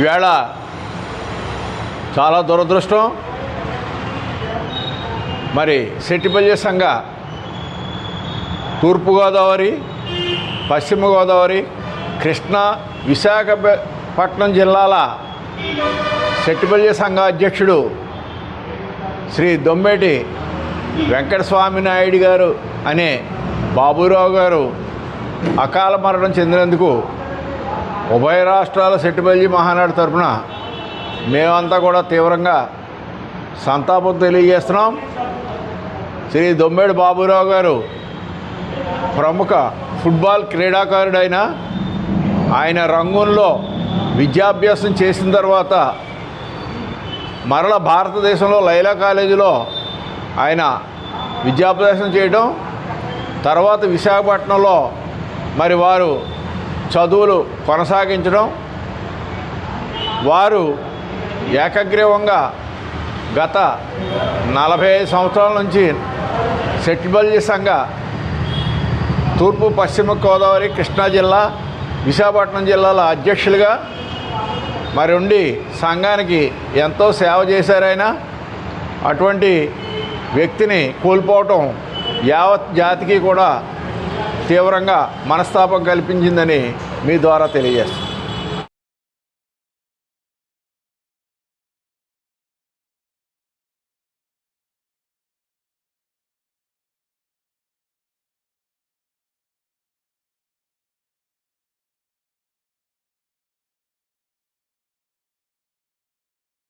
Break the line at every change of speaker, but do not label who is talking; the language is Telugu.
ఈవేళ చాలా దురదృష్టం. మరి సెట్టిపల్లి సంఘ తూర్పుగోదావరి పశ్చిమ గోదావరి కృష్ణా విశాఖపట్నం జిల్లాల సెట్టిపల్లి సంఘ అధ్యక్షుడు శ్రీ దొమ్మేటి వెంకటస్వామి నాయుడు గారు అనే బాబురావు గారు అకాల మరణం చెందినందుకు ఉభయ రాష్ట్రాల సెట్టిపల్లి మహానాడు తరపున మేమంతా కూడా తీవ్రంగా సంతాపం తెలియజేస్తున్నాం. శ్రీ దొమ్మేడు బాబురావు గారు ప్రముఖ ఫుట్బాల్ క్రీడాకారుడైన ఆయన రంగంలో విద్యాభ్యాసం చేసిన తర్వాత మరల భారతదేశంలో లైలా కాలేజీలో ఆయన విద్యాభ్యాసం చేయడం తర్వాత విశాఖపట్నంలో మరి వారు చదువులు కొనసాగించడం వారు ఏకగ్రీవంగా గత నలభై ఐదు సంవత్సరాల నుంచి సెట్టిబల్లి సంఘ తూర్పు పశ్చిమ గోదావరి కృష్ణా జిల్లా విశాఖపట్నం జిల్లాల అధ్యక్షులుగా మరి ఉండి సంఘానికి ఎంతో సేవ చేశారైనా అటువంటి వ్యక్తిని కోల్పోవటం యావత్ జాతికి కూడా తీవ్రంగా మనస్తాపం కల్పించిందని మీ ద్వారా తెలియజేస్తాను